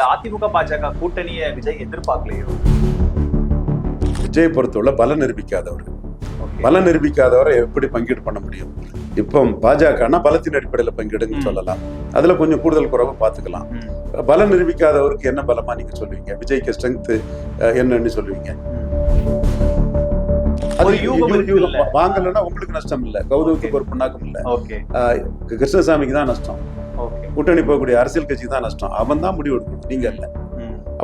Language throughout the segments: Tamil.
இந்த அதிமுக பாஜக கூட்டணியை விஜய் எதிர்பார்க்கலையோ? விஜய் பொறுத்தவரை பலம் நிரூபிக்காதவர். பலம் நிரூபிக்காதவரை எப்படி பங்கீடு பண்ண முடியும்? இப்போ பாஜகனா பலத்தின் அடிப்படையில் பங்கீடுன்னு. சொல்லலாம். அதுல கொஞ்சம் கூடுதல் குறைவை பார்த்துக்கலாம். பலம் நிரூபிக்காதவருக்கு என்ன பலமா நீங்க சொல்லுவீங்க? விஜய்க்கு ஸ்ட்ரென்த் என்னன்னு சொல்லுவீங்க? வாங்கலைன்னா உங்களுக்கு நஷ்டம் இல்ல. கௌதவத்துக்கு ஒரு புண்ணாக்கும் இல்ல. கிருஷ்ணசாமிக்கு தான் நஷ்டம். கூட்டணி போகக்கூடிய அரசியல் கட்சிக்கு தான் நஷ்டம். அவன் தான் முடிவு எடுக்கணும். நீங்க இல்ல.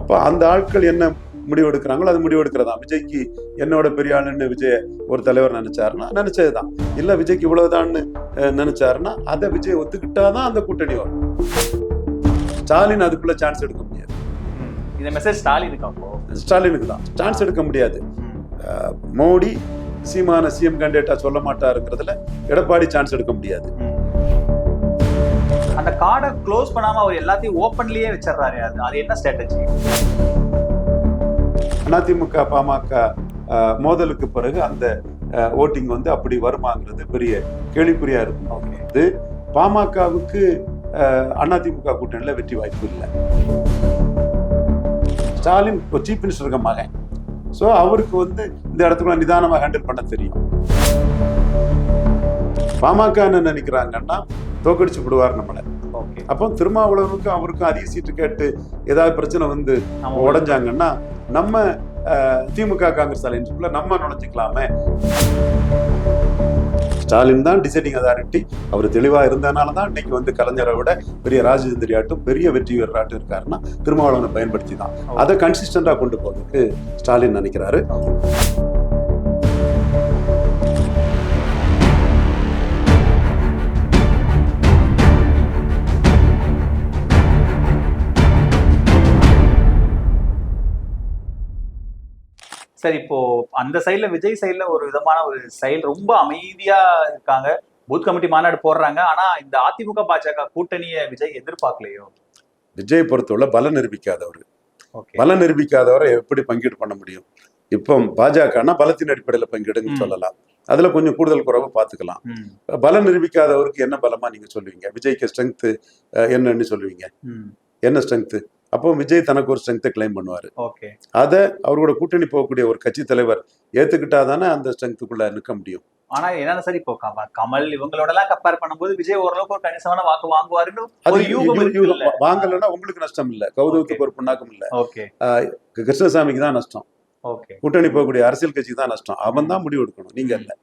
அப்ப அந்த ஆட்கள் என்ன முடிவு எடுக்கிறாங்களோ அது முடிவு எடுக்கிறதா? விஜய்க்கு என்னோட பெரிய ஆளுன்னு விஜய் ஒரு தலைவர் நினைச்சாருன்னா நினைச்சதுதான். இல்ல விஜய்க்கு இவ்வளவுதான்னு நினைச்சாருன்னா அதை விஜய் ஒத்துக்கிட்டாதான் அந்த கூட்டணி வரும். ஸ்டாலின் அதுக்குள்ள சான்ஸ் எடுக்க முடியாது. இந்த மெசேஜ் ஸ்டாலினுக்கு அப்போ? ஸ்டாலினுக்கு தான். சான்ஸ் எடுக்க முடியாது. மோடி சீமான சிஎம் கேண்டிடேட்டா சொல்ல மாட்டாருங்கிறதுல எடப்பாடி சான்ஸ் எடுக்க முடியாது. அந்த கார்டை க்ளோஸ் பண்ணாம அவர் எல்லாத்தையும் ஓப்பன்லயே வச்சிடுறாரு. அது அது என்ன ஸ்ட்ராட்டஜி அதிமுக பாமக மோதலுக்கு பிறகு அந்த ஓட்டிங் வந்து அப்படி வருமாங்கிறது பெரிய கேள்விக்குறியா இருக்கும். இது பாமகவுக்கு அதிமுக கூட்டணியில வெற்றி வாய்ப்பு இல்லை. ஸ்டாலின் இப்போ சீஃப் மினிஸ்டருக்கு மகன். ஸோ அவருக்கு வந்து இந்த இடத்துக்குள்ள நிதானமாக ஹேண்டில் பண்ண தெரியும். பாமக என்ன நினைக்கிறாங்கன்னா தோக்கடிச்சு விடுவார் நம்மளை. அப்போ திருமாவளவனுக்கும் அவருக்கும் அதிக சீட்டு கேட்டு ஏதாவது பிரச்சனை வந்து உடைஞ்சாங்கன்னா நம்ம திமுக காங்கிரஸ் அலைன்ஸுக்குள்ள நம்ம நுழைஞ்சிக்கலாமே. ஸ்டாலின் தான் டிசைடிங் அதாரிட்டி அவர் தெளிவா இருந்தனால தான் இன்னைக்கு வந்து கலைஞரை விட பெரிய ராஜேந்திரியாட்டும் பெரிய வெற்றி வீரராட்டும் இருக்காருன்னா திருமாவளவனை பயன்படுத்தி தான் அதை கன்சிஸ்டண்டா கொண்டு போறதுக்கு ஸ்டாலின் நினைக்கிறாரு. சரி இப்போ அந்த சைடுல விஜய் சைடுல ஒரு விதமான ஒரு செயல் ரொம்ப அமைதியா இருக்காங்க. பூத் கமிட்டி மாநாடு போடுறாங்க. ஆனா இந்த அதிமுக பாஜக கூட்டணியை விஜய் எதிர்பார்க்கலையோ? விஜய் பொறுத்தவரை பலம் நிரூபிக்காதவர். பலம் நிரூபிக்காதவரை எப்படி பங்கீடு பண்ண முடியும்? இப்போ பாஜகனா பலத்தின் அடிப்படையில் பங்கீடுன்னு. சொல்லலாம். அதுல கொஞ்சம் கூடுதல் குறைவை பார்த்துக்கலாம் பலம் நிரூபிக்காதவருக்கு என்ன பலமா நீங்க சொல்லுவீங்க? விஜய்க்கு ஸ்ட்ரென்த் என்னன்னு சொல்லுவீங்க? என்ன ஸ்ட்ரென்த் அப்போ விஜய் தனக்கு ஒரு ஸ்ட்ரென்த்தை கிளைம் பண்ணுவாரு. ஓகே. அதை அவரோட கூட்டணி போகக்கூடிய ஒரு கட்சி தலைவர் ஏத்துக்கிட்டாதானே அந்த ஸ்ட்ரென்த்துக்குள்ள நிற்க முடியும். ஆனா என்னன்னா சார் இப்போ கம- கமல் இவங்களோட எல்லாம் கம்பேர் பண்ணும்போது விஜய் ஓரளவுக்கு ஒரு கணிசமான வாக்கு வாங்குவாருன்னு வாங்கலைன்னா உங்களுக்கு நஷ்டம் இல்ல. கௌதவத்துக்கு ஒரு புண்ணாக்கும் இல்ல. ஓகே. கிருஷ்ணசாமிக்கு தான் நஷ்டம். ஓகே. கூட்டணி போகக்கூடிய அரசியல் கட்சிக்கு தான் நஷ்டம். அவன் தான் முடிவு எடுக்கணும். நீங்க இல்ல.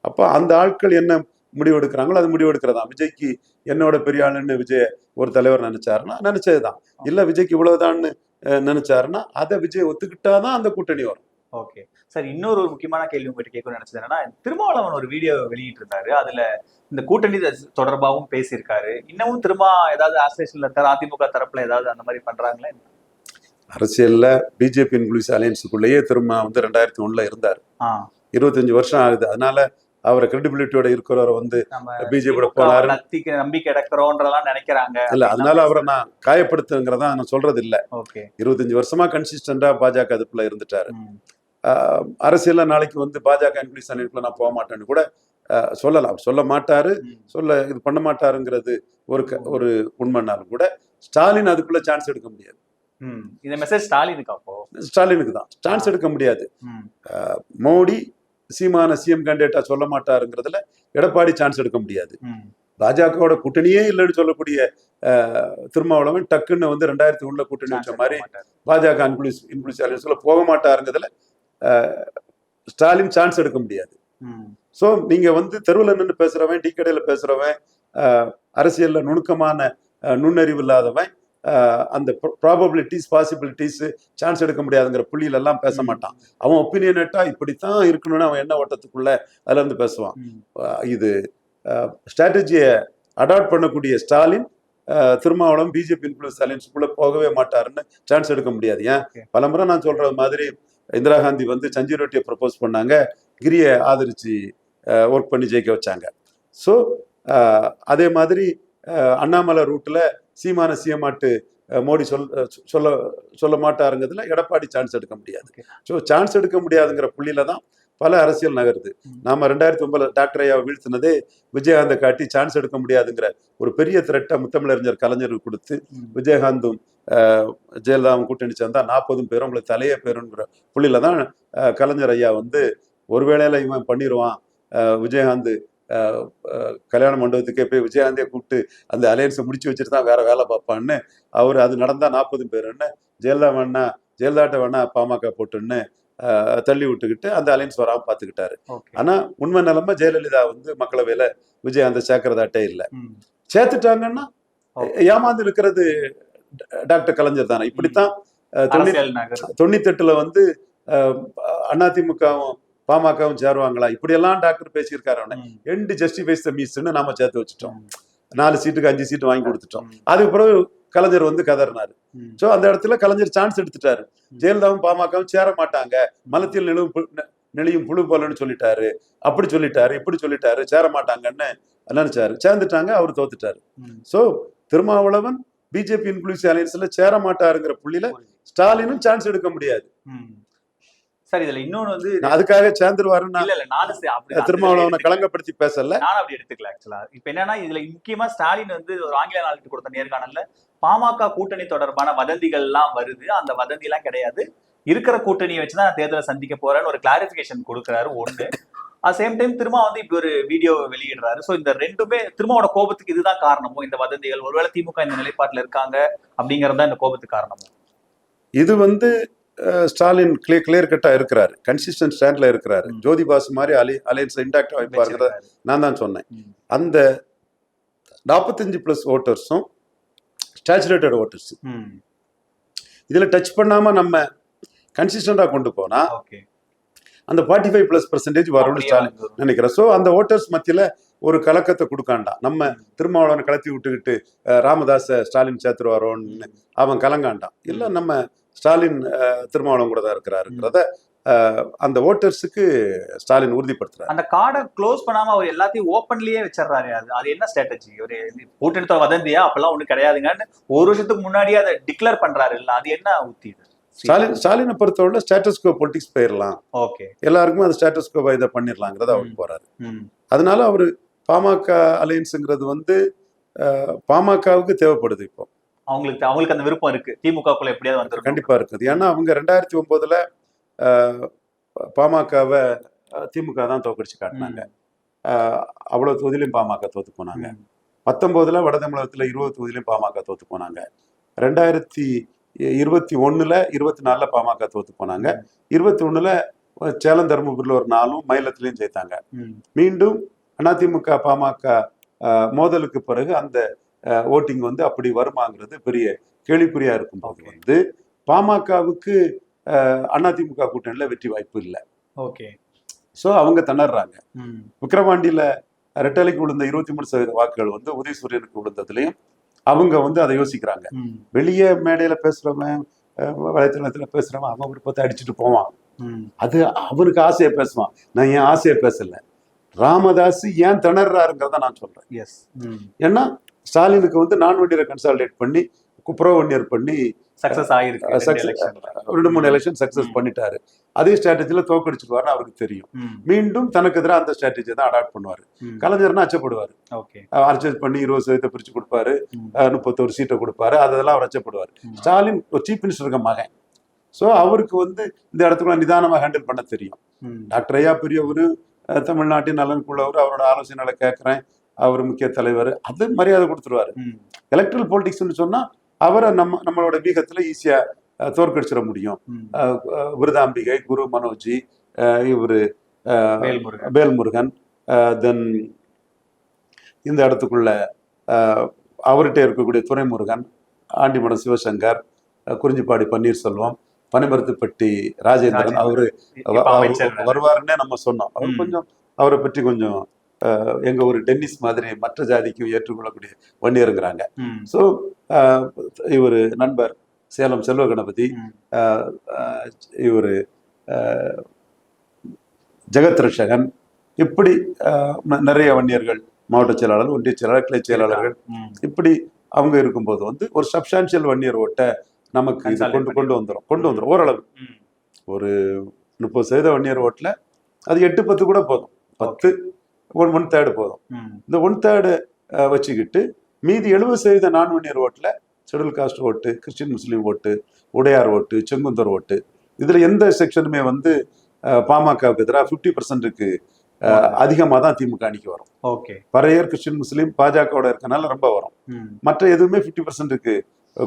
அப்ப அந்த ஆட்கள் என்ன முடிவு எடுக்கிறாங்களோ அது முடிவு எடுக்கிறதா விஜய்க்கு என்னோட பெரிய ஆளுன்னு விஜய் ஒரு தலைவர் நினைச்சாருன்னா நினைச்சதுதான். இல்ல விஜய்க்கு இவ்வளவுதான்னு நினைச்சாருன்னா அதை விஜய் ஒத்துக்கிட்டாதான் அந்த கூட்டணி வரும். ஓகே சார் இன்னொரு ஒரு முக்கியமான கேள்வி உங்ககிட்ட கேட்கணும்னு நினைச்சது என்னன்னா திருமாவளவன் ஒரு வீடியோ வெளியிட்டு இருந்தாரு அதுல இந்த கூட்டணி தொடர்பாகவும் பேசியிருக்காரு. இன்னமும் திரும்ப ஏதாவது ஆசோசியேஷன்ல தர அதிமுக தரப்புல ஏதாவது அந்த மாதிரி பண்றாங்களா அரசியல்ல பிஜேபி இன்க்ளூஸ் அலையன்ஸுக்குள்ளேயே திரும்ப வந்து ரெண்டாயிரத்தி ஒண்ணுல இருந்தார். இருபத்தஞ்சு வருஷம் ஆகுது. அதனால அவரை கிரெடிபிலிட்டியோட இருக்கிறவரை வந்து நம்ம பிஜேபி திமுக போனாரு. நம்பிக்கை இடக்கிறோன்றதெல்லாம் நினைக்கிறாங்க. இல்ல அதனால அவரை நான் காயப்படுத்துங்கிறதா நான் சொல்றது இல்ல ஓகே. இருபத்தஞ்சு வருஷமா கன்சிஸ்டண்டா பாஜக அதுக்குள்ள இருந்துட்டாரு. அரசியல்ல நாளைக்கு வந்து பாஜக இன்க்ளீஸ் அணிக்குள்ள நான் போக மாட்டேன்னு கூட சொல்லலாம். சொல்ல மாட்டாரு. சொல்ல இது பண்ண மாட்டாருங்கிறது ஒரு ஒரு உண்மைனாலும் கூட ஸ்டாலின் அதுக்குள்ள சான்ஸ் எடுக்க முடியாது. இந்த மெசேஜ் ஸ்டாலினுக்கு அப்போ? ஸ்டாலினுக்கு தான். சான்ஸ் எடுக்க முடியாது. மோடி சீமான சிஎம் கேண்டிடேட்டா சொல்ல மாட்டாருங்கிறதுல எடப்பாடி சான்ஸ் எடுக்க முடியாது. பாஜகவோட கூட்டணியே இல்லைன்னு சொல்லக்கூடிய திருமாவளவன் டக்குன்னு வந்து ரெண்டாயிரத்தி ஒண்ணுல கூட்டணி வச்ச மாதிரி. பாஜக இன்க்ளூஸ் இன்க்ளூஸ் அலையன்ஸ்ல போக மாட்டாருங்கிறதுல ஸ்டாலின் சான்ஸ் எடுக்க முடியாது. ஸோ நீங்க வந்து தெருவில் நின்று பேசுறவன் டீ கடையில பேசுறவன் அரசியல்ல நுணுக்கமான நுண்ணறிவு இல்லாதவன் அந்த ப்ராபபிலிட்டிஸ் பாசிபிலிட்டிஸ் சான்ஸ் எடுக்க முடியாதுங்கிற புள்ளியில எல்லாம் பேச. மாட்டான். அவன் ஒப்பீனியனேட்டா இப்படித்தான் இருக்கணும்னு அவன் என்ன ஓட்டத்துக்குள்ள அதுல இருந்து பேசுவான் இது ஸ்ட்ராட்டஜியை அடாப்ட் பண்ணக்கூடிய ஸ்டாலின் ஆஹ், திருமாவளவன் பிஜேபி இன்ஃபுளுஸ் அலையன்ஸுக்குள்ள போகவே மாட்டாருன்னு சான்ஸ் எடுக்க முடியாது. ஏன். பலமுறை நான் சொல்றது மாதிரி இந்திரா காந்தி வந்து சஞ்சீவ் ரெட்டியை ப்ரப்போஸ் பண்ணாங்க. கிரியை ஆதரிச்சு ஒர்க் பண்ணி ஜெயிக்க வச்சாங்க. ஸோ அதே மாதிரி அண்ணாமலை ரூட்ல சீமான சீமாட்டு மோடி சொல் சொல்ல சொல்ல மாட்டாருங்கிறதுல எடப்பாடி சான்ஸ் எடுக்க முடியாது. ஸோ சான்ஸ் எடுக்க முடியாதுங்கிற புள்ளியில தான் பல அரசியல் நகருது. நாம ரெண்டாயிரத்தி ஒன்பதுல டாக்டர் ஐயா வீழ்த்தினதே விஜயகாந்தை காட்டி சான்ஸ் எடுக்க முடியாதுங்கிற ஒரு பெரிய த்ரெட்டை முத்தமிழறிஞர் கலைஞருக்கு கொடுத்து. விஜயகாந்தும் ஜெயலலிதாவும் கூட்டணி சேர்ந்தா நாற்பதும் பேரும் உங்களுக்கு தலையே பேருங்கிற புள்ளியில தான் கலைஞர் ஐயா வந்து ஒரு வேளையில இவன் பண்ணிடுவான் விஜயகாந்த் கல்யாண மண்டபத்துக்கே போய் விஜயகாந்தே கூப்பிட்டு அந்த அலையன்ஸை முடிச்சு வச்சுட்டு தான் வேற வேலை பார்ப்பான்னு அவர் அது நடந்தா நாற்பதும் பேருன்னு ஜெயலலிதா வேணா ஜெயலலிதாட்ட வேணா பாமக போட்டுன்னு தள்ளி விட்டுக்கிட்டு அந்த அலையன்ஸ் வராம பார்த்துக்கிட்டாரு. ஓகே. ஆனா உண்மை நிலைமை ஜெயலலிதா வந்து மக்களவையில விஜயகாந்த சேர்க்கறதாட்டே இல்லை. சேர்த்துட்டாங்கன்னா. ஏமாந்து இருக்கிறது டாக்டர் கலைஞர் தானே. இப்படித்தான் தொண்ணூத்தி தொண்ணூத்தெட்டுல வந்து அஹ், அதிமுகவும் பாமகவும் சேருவாங்களா இப்படியெல்லாம் டாக்டர் பேசியிருக்காரு அவனை. எண்டு ஜஸ்டிஃபைஸ் த மீஸ்ன்னு நாம சேர்த்து வச்சுட்டோம். நாலு சீட்டுக்கு அஞ்சு சீட்டு வாங்கி கொடுத்துட்டோம். அதுக்கு பிறகு கலைஞர் வந்து கதறினாரு. சோ அந்த இடத்துல கலைஞர் சான்ஸ் எடுத்துட்டாரு ஜெயலலிதாவும் பாமகவும் சேர மாட்டாங்க மலத்தில் நெழுவும் பு- நெ- நெளியும் புழு போலன்னு சொல்லிட்டாரு அப்படி சொல்லிட்டாரு இப்படி சொல்லிட்டாரு சேர மாட்டாங்கன்னு நினைச்சாரு சேர்ந்துட்டாங்க அவர் தோத்துட்டாரு. சோ திருமாவளவன் பிஜேபி இன்க்ளூசிவ் அலையன்ஸ்ல சேர மாட்டாருங்கிற புள்ளியில. ஸ்டாலினும் சான்ஸ் எடுக்க முடியாது. சார் இதுல இன்னொன்னு வந்து அதுக்காக சேர்ந்துருவாருன்னு இல்ல இல்ல நானும் திருமாவளவனை எடுத்துக்கல. களங்கப்படுத்தி பேசல. நானும் அப்படி எடுத்துக்கல ஆக்சுவலா இப்ப என்னன்னா இதுல முக்கியமா ஸ்டாலின் வந்து ஒரு ஆங்கில நாளுக்கு கொடுத்த நேர்காணல்ல பாமக கூட்டணி தொடர்பான வதந்திகள் எல்லாம் வருது அந்த வதந்தி எல்லாம் கிடையாது. இருக்கிற கூட்டணியை வச்சுதான் நான் தேர்தலை சந்திக்க போறேன்னு ஒரு கிளாரிபிகேஷன் கொடுக்குறாரு ஒண்ணு. அட் சேம் டைம் திரும்ப வந்து இப்படி ஒரு வீடியோ வெளியிடுறாரு. சோ இந்த ரெண்டுமே திருமாவோட கோபத்துக்கு இதுதான் காரணமோ இந்த வதந்திகள்? ஒருவேளை திமுக இந்த நிலைப்பாட்டுல இருக்காங்க அப்படிங்கறது தான் இந்த கோபத்துக்கு காரணமோ? இது வந்து ஸ்டாலின் கிளியர் கிளியர் கட்டா இருக்கிறாரு. கன்சிஸ்டன்ட் ஸ்டாண்ட்ல இருக்கிறாரு. ஜோதி பாசு மாதிரி அலி அலையன்ஸ் இன்டாக்ட் வச்சிருக்காரு. நான் தான் சொன்னேன். அந்த நாற்பத்தஞ்சு பிளஸ் ஓட்டர்ஸும் ஸ்டாச்சுரேட்டட் ஓட்டர்ஸ். இதுல டச் பண்ணாம நம்ம கன்சிஸ்டண்டா கொண்டு போனா ஓகே. அந்த ஃபார்ட்டி ஃபைவ் பிளஸ் பர்சன்டேஜ் வரும்னு ஸ்டாலின். நினைக்கிறேன் ஸோ அந்த ஓட்டர்ஸ் மத்தியில ஒரு கலக்கத்தை கொடுக்காண்டாம் நம்ம திருமாவளவனை கலத்தி விட்டுக்கிட்டு ராமதாஸை ஸ்டாலின் சேர்த்துருவாரோன்னு அவன் கலங்காண்டான். இல்ல நம்ம ஸ்டாலின் திருமாவளவன் கூட தான் இருக்கிறாருங்கிறத அந்த ஓட்டர்ஸுக்கு ஸ்டாலின் உறுதிப்படுத்துறாரு. அந்த கார்டை க்ளோஸ் பண்ணாம அவர் எல்லாத்தையும் ஓப்பன்லயே வச்சிடறாரு அது. அது என்ன ஸ்ட்ராட்டஜி ஒரு கூட்டணித்தோட வதந்தியா? அப்பெல்லாம் ஒண்ணு கிடையாதுங்கன்னு ஒரு வருஷத்துக்கு முன்னாடியே அதை டிக்ளேர் பண்றாரு. இல்ல அது என்ன உத்தி ஸ்டாலின் ஸ்டாலினை பொறுத்தவரை ஸ்டேட்டஸ்கோ பொலிட்டிக்ஸ் போயிடலாம் ஓகே எல்லாருக்குமே அந்த ஸ்டேட்டஸ்கோ இதை பண்ணிடலாங்கிறத அவர். போறாரு. அதனால அவர் பாமக அலையன்ஸுங்கிறது வந்து பாமகவுக்கு தேவைப்படுது இப்போ. அவங்களுக்கு அவங்களுக்கு அந்த விருப்பம் இருக்கு. திமுகக்குள்ள எப்படியாவது வந்துரும் கண்டிப்பா இருக்குது. ஏன்னா அவங்க ரெண்டாயிரத்தி ஒன்பதுல பாமகவை திமுக தான் தோக்கடிச்சு காட்டினாங்க. அவ்வளவு தொகுதியிலையும் பாமக தோத்து போனாங்க. பத்தொன்பதுல வட தமிழகத்துல இருபது தொகுதியிலையும் பாமக தோத்து போனாங்க. ரெண்டாயிரத்தி இருபத்தி ஒண்ணுல இருபத்தி நாலுல பாமக தோத்து போனாங்க. இருபத்தி ஒண்ணுல சேலம் தருமபுரியில் ஒரு நாளும் மயிலத்திலையும் ஜெயித்தாங்க. மீண்டும் அதிமுக பாமக மோதலுக்கு பிறகு அந்த ஓட்டிங் வந்து அப்படி வருமாங்கிறது பெரிய கேள்விக்குறியா இருக்கும் போது. வந்து பாமகவுக்கு அதிமுக கூட்டணியில வெற்றி வாய்ப்பு இல்லை. ஓகே. ஸோ அவங்க திணறாங்க. விக்கிரவாண்டியில ரெட்டலைக்கு விழுந்த இருபத்தி மூணு சதவீத வாக்குகள் வந்து உதயசூரியனுக்கு விழுந்ததுலையும் அவங்க வந்து அதை யோசிக்கிறாங்க. வெளியே மேடையில பேசுறவன் வலைத்தளத்துல பேசுறவன் அவன் விருப்பத்தை அடிச்சுட்டு போவான். அது அவனுக்கு ஆசையை பேசுவான். நான் என் ஆசையை பேசல. ராமதாஸ் ஏன் திணறாருங்கிறத நான் சொல்றேன். எஸ் ஏன்னா ஸ்டாலினுக்கு வந்து நான் வண்டியரை கன்சாலிடேட் பண்ணி குப்ரோ வண்டியர் பண்ணி சக்சஸ் ஆயிருக்கு ரெண்டு மூணு எலெக்ஷன் சக்சஸ். பண்ணிட்டாரு. அதே ஸ்ட்ராட்டஜில தோக்கடிச்சிருவாருன்னு அவருக்கு தெரியும். மீண்டும் தனக்கு எதிராக அந்த ஸ்ட்ராட்டஜியை தான் அடாப்ட் பண்ணுவாரு. கலைஞர்னா அச்சப்படுவார். ஓகே. அர்ச்சேஸ் பண்ணி இருபது சதவீதத்தை பிரிச்சு கொடுப்பாரு. முப்பத்தோரு சீட்டை கொடுப்பாரு. அதெல்லாம் அவர் அச்சப்படுவார். ஸ்டாலின் ஒரு சீஃப் மினிஸ்டருக்கு மகன். ஸோ அவருக்கு வந்து இந்த இடத்துக்குள்ள நிதானமாக ஹேண்டில் பண்ண தெரியும். டாக்டர் ஐயா பெரியவர் அஹ், தமிழ்நாட்டின் நலனுக்குள்ளவர் அவரோட ஆலோசனைகளை கேட்குறேன். அவர் முக்கிய தலைவர் அது மரியாதை கொடுத்துருவாரு. எலக்ட்ரல் பாலிடிக்ஸ்னு சொன்னா அவரை நம்ம நம்மளோட வீகத்துல ஈஸியா தோற்கடிச்சிட முடியும் விருதாம்பிகை குரு மனோஜி இவரு வேல்முருகன் தென் இந்த இடத்துக்குள்ள அவர்கிட்ட இருக்கக்கூடிய துரைமுருகன் ஆண்டிமடம் சிவசங்கர் குறிஞ்சிப்பாடி பன்னீர்செல்வம் பனிமரத்துப்பட்டி ராஜேந்திரன். அவரு வருவாருன்னே நம்ம சொன்னோம் அவர். கொஞ்சம் அவரை பற்றி கொஞ்சம் எங்க ஒரு டென்னிஸ் மாதிரி மற்ற ஜாதிக்கும் ஏற்றுக்கொள்ளக்கூடிய வன்னியருங்கிறாங்க. ஸோ இவர் நண்பர் சேலம் செல்வ கணபதி. இவர் ஜெகத் ரட்சகன் இப்படி நிறைய வன்னியர்கள் மாவட்ட செயலாளர் ஒன்றிய செயலாளர் கிளை செயலாளர்கள். இப்படி அவங்க இருக்கும்போது வந்து ஒரு சப்ஸ்டான்சியல் வன்னியர் ஓட்டை நமக்கு இது கொண்டு கொண்டு வந்துடும் கொண்டு வந்துடும் ஓரளவு. ஒரு முப்பது சதவீத வன்னியர் ஓட்டில் அது எட்டு பத்து கூட போதும் பத்து ஒன் ஒன் தேர்டு போதும். இந்த ஒன் தேர்டு வச்சுக்கிட்டு மீதி எழுபது சதவீத நான் வன்னியர் ஓட்டில் scheduled caste vote Christian Muslim vote Udayar vote Sengunthar ஓட்டு இதுல எந்த செக்ஷனுமே வந்து பாமகவுக்கு எதிராக ஃபிஃப்டி பர்சன்ட்டுக்கு அதிகமாக தான் திமுக அணிக்கு வரும். ஓகே. பறையர் கிறிஸ்டின் முஸ்லீம் பாஜகவோட இருக்கனால ரொம்ப வரும். மற்ற எதுவுமே ஃபிஃப்டி பர்சன்ட்டுக்கு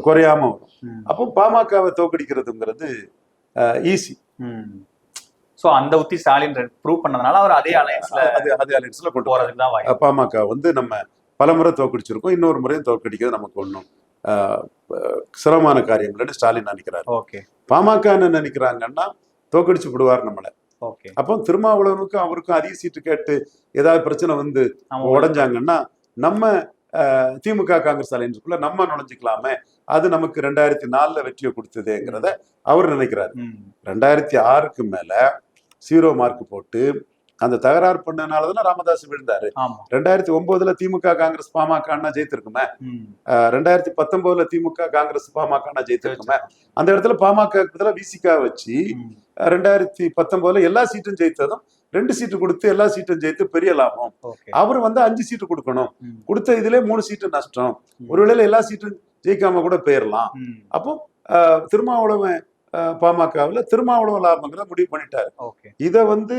குறையாம வரும். அப்போ பாமகவை தோக்கடிக்கிறதுங்கிறது ஈஸி சோ அந்த உத்தி ஸ்டாலின் ப்ரூவ் பண்ணதுனால அவர் அதே அலையன்ஸ்ல அது அது அலைன்ஸ்ல கொண்டு போறது போறதுக்கு தான் பாமக வந்து நம்ம பலமுறை தோக்கடிச்சிருக்கோம் இன்னொரு முறையும் தோக்கடிக்கிறது நமக்கு ஒன்றும் சிரமமான காரியம் ஸ்டாலின் நினைக்கிறாரு. ஓகே. பாமக என்ன நினைக்கிறாங்கன்னா தோக்கடிச்சு விடுவார் நம்மளை. ஓகே. அப்போ திருமாவளவனுக்கும் அவருக்கும் அதிக சீட்டு கேட்டு ஏதாவது பிரச்சனை வந்து உடைஞ்சாங்கன்னா நம்ம திமுக காங்கிரஸ் அலைன்ஸுக்குள்ள நம்ம நுழைஞ்சுக்கலாமே அது நமக்கு ரெண்டாயிரத்தி நாலுல வெற்றியை கொடுத்ததேங்கிறத அவர் நினைக்கிறாரு. ரெண்டாயிரத்தி ஆறுக்கு மேல ஜீரோ மார்க் போட்டு அந்த தகராறு பண்ணனால தானே ராமதாஸ் விழுந்தாரு ரெண்டாயிரத்தி ஒன்பதுல திமுக காங்கிரஸ் பாமக அண்ணா ஜெயித்திருக்குமே. ரெண்டாயிரத்தி பத்தொன்பதுல திமுக காங்கிரஸ் பாமக அண்ணா ஜெயித்திருக்குமே. அந்த இடத்துல பாமக பதிலாக விசிகா வச்சு ரெண்டாயிரத்தி பத்தொன்பதுல எல்லா சீட்டும் ஜெயித்ததும் ரெண்டு சீட்டு கொடுத்து எல்லா சீட்டும் ஜெயித்து பெரிய லாபம். அவர் வந்து அஞ்சு சீட்டு கொடுக்கணும். கொடுத்த இதுல மூணு சீட்டு நஷ்டம். ஒருவேளை எல்லா சீட்டும் ஜெயிக்காம கூட போயிடலாம் அப்போ திருமாவளவன் பாமகவுல திருமாவளவன் லாபங்கிறத முடிவு பண்ணிட்டாரு. ஓகே. இதை வந்து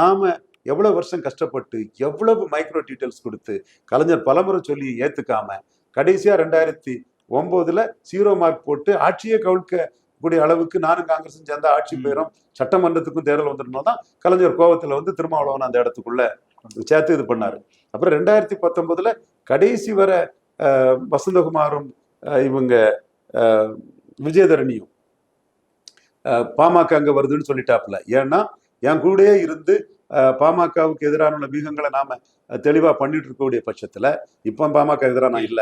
நாம எவ்வளவு வருஷம் கஷ்டப்பட்டு எவ்வளவு மைக்ரோ டீட்டெயில்ஸ் கொடுத்து கலைஞர் பலமுறை சொல்லி ஏத்துக்காம கடைசியா ரெண்டாயிரத்தி ஒன்பதுல ஜீரோ மார்க் போட்டு ஆட்சியே கவிழ்க்க கூடிய அளவுக்கு நானும் காங்கிரஸும் சேர்ந்த ஆட்சி ம். பெயரும் சட்டமன்றத்துக்கும் தேர்தல் வந்துருந்தோம் தான் கலைஞர் கோவத்துல வந்து திருமாவளவன் அந்த இடத்துக்குள்ள சேர்த்து இது பண்ணாரு. அப்புறம் ரெண்டாயிரத்தி பத்தொன்பதுல கடைசி வரை வசந்தகுமாரும் இவங்க விஜயதரணியும் பாமக அங்க வருதுன்னு சொல்லிட்டாப்ல ஏன்னா என் கூடயே இருந்து பாமகவுக்கு எதிரான வியூகங்களை நாம தெளிவா பண்ணிட்டு இருக்கக்கூடிய பட்சத்துல இப்போ பாமக நான் இல்ல.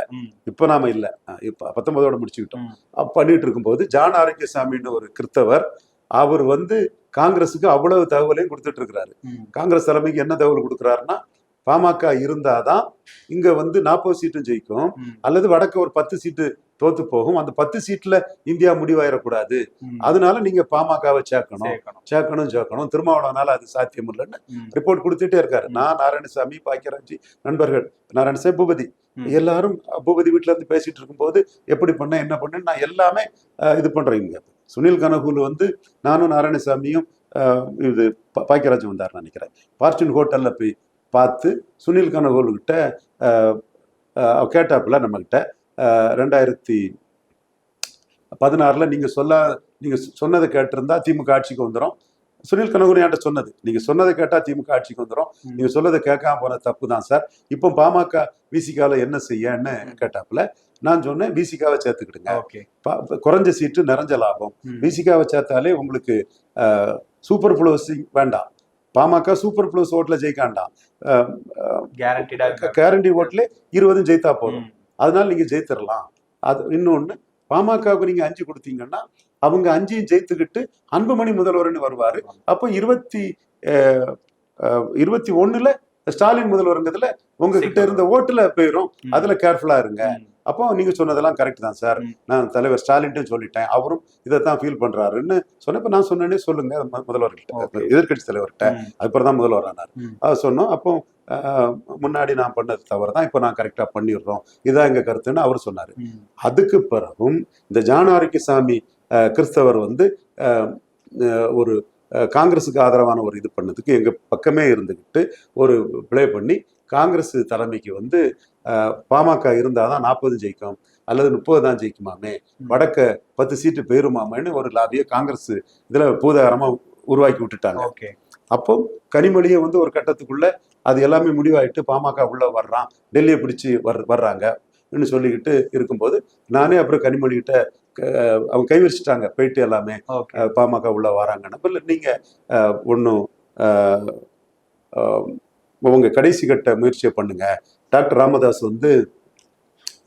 இப்போ நாம இல்ல. இப்ப பத்தொன்பதோட முடிச்சுக்கிட்டோம். அப்ப பண்ணிட்டு இருக்கும்போது ஜான் ஆரோக்கியசாமின்னு ஒரு கிறித்தவர் அவர் வந்து காங்கிரஸுக்கு அவ்வளவு தகவலையும் கொடுத்துட்டு இருக்கிறாரு. காங்கிரஸ் தலைமைக்கு என்ன தகவல் கொடுக்குறாருன்னா பாமக இருந்தாதான் இங்க வந்து நாற்பது சீட்டும் ஜெயிக்கும். அல்லது வடக்கு ஒரு பத்து சீட்டு தோத்து போகும். அந்த பத்து சீட்ல இந்தியா முடிவாயிடக்கூடாது. அதனால நீங்க பாமகவை சேர்க்கணும். சேர்க்கணும். சேர்க்கணும் திருமாவளவனால அது சாத்தியம் இல்லைன்னு ரிப்போர்ட் கொடுத்துட்டே இருக்காரு. நான் நாராயணசாமி பாக்கியராஜி நண்பர்கள் நாராயணசாமி பூபதி. எல்லாரும் பூபதி வீட்டுல இருந்து பேசிட்டு இருக்கும்போது எப்படி பண்ண என்ன பண்ண நான் எல்லாமே இது பண்றீங்க சுனில் கனகூல் வந்து நானும் நாராயணசாமியும் இது பாக்கியராஜ் வந்தார் நினைக்கிறேன். பார்ச்சுன் ஹோட்டல்ல போய் பார்த்து சுனில் கனகோல் கிட்ட அஹ், அஹ், கேட்டாப்புல நம்மகிட்ட ரெண்டாயிரத்தி பதினாறுல நீங்க சொல்ல நீங்க சொன்னதை கேட்டிருந்தா திமுக ஆட்சிக்கு வந்துடும் சுனில் கனகூர் என்கிட்ட சொன்னது. நீங்க சொன்னதை கேட்டா திமுக ஆட்சிக்கு வந்துடும் ம். நீங்க சொன்னதை கேட்காம போன தப்பு தான் சார். இப்போ பாமக விசிகால என்ன செய்யன்னு. கேட்டாப்புல நான் சொன்னேன் விசிகாவை சேர்த்துக்கிடுங்க. ஓகே. குறைஞ்ச சீட்டு நிறைஞ்ச லாபம். விசிகாவை சேர்த்தாலே உங்களுக்கு சூப்பர் ப்ளோஸிங் வேண்டாம். பாமக சூப்பர் ப்ளோஸ் ஓட்டுல ஜெயிக்காண்டாம். கேரண்டி ஓட்டுல இருபதும் ஜெயித்தா போதும். அதனால நீங்க ஜெயித்திரலாம். அது இன்னொன்னு பாமகவுக்கு நீங்க அஞ்சு கொடுத்தீங்கன்னா அவங்க அஞ்சையும் ஜெயித்துக்கிட்டு அன்புமணி முதல்வர்னு வருவாரு. அப்போ இருபத்தி இருபத்தி ஒண்ணுல ஸ்டாலின் முதல்வருங்கிறதுல உங்ககிட்ட இருந்த ஓட்டுல போயிரும். ம், அதுல கேர்ஃபுல்லா இருங்க. அப்போ நீங்க சொன்னதெல்லாம் கரெக்ட் தான் சார். நான் தலைவர் ஸ்டாலின்ட்டும் சொல்லிட்டேன். அவரும் இதைத்தான் ஃபீல் பண்றாருன்னு சொன்னப்ப நான் சொன்னேனே சொல்லுங்க முதல்வர்கிட்ட. Okay. எதிர்க்கட்சி தலைவர்கிட்ட. அப்புறம் தான் முதல்வர் ஆனார். அதை சொன்னோம். அப்போ முன்னாடி நான் பண்ணது தவறு தான். இப்போ நான் கரெக்டா பண்ணிடுறோம். இதான் எங்க கருத்துன்னு அவர் சொன்னாரு. அதுக்கு பிறகும் இந்த ஜான் ஆரோக்கியசாமி அஹ், கிறிஸ்தவர் வந்து ஒரு காங்கிரஸுக்கு ஆதரவான ஒரு இது பண்ணதுக்கு எங்க பக்கமே இருந்துக்கிட்டு ஒரு ப்ளே பண்ணி காங்கிரஸ் தலைமைக்கு வந்து பாமக இருந்தாதான் நாற்பது ஜெயிக்கும் அல்லது முப்பது தான் ஜெயிக்குமாமே. வடக்க பத்து சீட்டு போயிருமாமேன்னு ஒரு லாபியை காங்கிரஸ் இதுல பூதாகரமா உருவாக்கி விட்டுட்டாங்க. ஓகே. அப்போ கனிமொழியை வந்து ஒரு கட்டத்துக்குள்ள அது எல்லாமே முடிவாயிட்டு பாமக உள்ள வர்றான் டெல்லியை பிடிச்சி வர் வர்றாங்க சொல்லிக்கிட்டு இருக்கும்போது நானே அப்புறம் கனிமொழிகிட்ட அவங்க கை வச்சுட்டாங்க போயிட்டு எல்லாமே பாமக உள்ள வராங்கன்னு. இல்ல நீங்க ஒன்றும் உங்க கடைசி கட்ட முயற்சியை பண்ணுங்க டாக்டர் ராமதாஸ் வந்து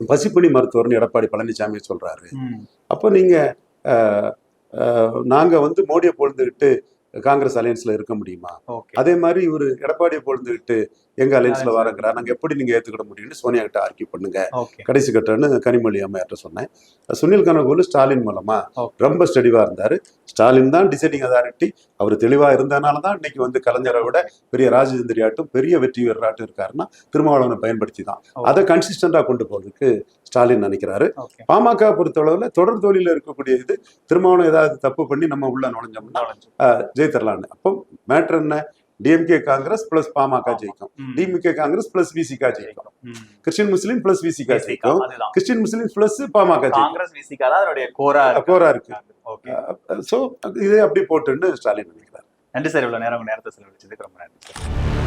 பசிப்பணி மருத்துவர்னு எடப்பாடி பழனிசாமி சொல்றாரு. ம், அப்போ நீங்க அஹ், அஹ், நாங்க வந்து மோடியை பொழுதுகிட்டு காங்கிரஸ் அலையன்ஸ்ல இருக்க முடியுமா? அதே மாதிரி இவர் எடப்பாடியை பொழுதுகிட்டு எங்க அலையன்ஸ்ல வரங்கிறா நாங்க எப்படி நீங்க ஏத்துக்கிட முடியும்னு சோனியா கிட்ட ஆர்கியூ பண்ணுங்க. கடைசி கட்டன்னு கனிமொழி அம்மையார்ட்ட சொன்னேன். சுனில் கனகோலு ஸ்டாலின் மூலமா. ரொம்ப ஸ்டெடிவா இருந்தாரு. ஸ்டாலின் தான் டிசைடிங் அதாரிட்டி அவர் தெளிவா இருந்தனால தான் இன்னைக்கு வந்து கலைஞரை விட பெரிய ராஜதந்திரியாட்டும் பெரிய வெற்றி வீரராட்டும் இருக்காருன்னா திருமாவளவனை பயன்படுத்தி தான். அதை கன்சிஸ்டண்டா கொண்டு போறதுக்கு ஸ்டாலின் நினைக்கிறாரு. பாமக பொறுத்தளவுல தொடர் தோல்வியில இருக்கக்கூடிய இது திருமாவளவன் ஏதாவது தப்பு பண்ணி நம்ம உள்ள நுழைஞ்சோம்னா ஜெயித்தரலான்னு அப்போ மேட்ரு என்ன? டிஎம்கே காங்கிரஸ் பிளஸ் பாமக ஜெயிக்கும். டிஎம்கே காங்கிரஸ் பிளஸ் விசிகா ஜெயிக்கும். கிறிஸ்டின் முஸ்லீம் பிளஸ் விசிகா ஜெயிக்கும். கிறிஸ்டின் முஸ்லீம் பிளஸ் பாமக ஜெயிக்கும். கோரா கோரா இருக்கு. ஓகே. சோ இதே அப்படி போட்டுன்னு ஸ்டாலின் நினைக்கிறார். நன்றி சார் இவ்வளவு நேரம் நேரத்தை செலவழிச்சதுக்கு ரொம்ப நன்றி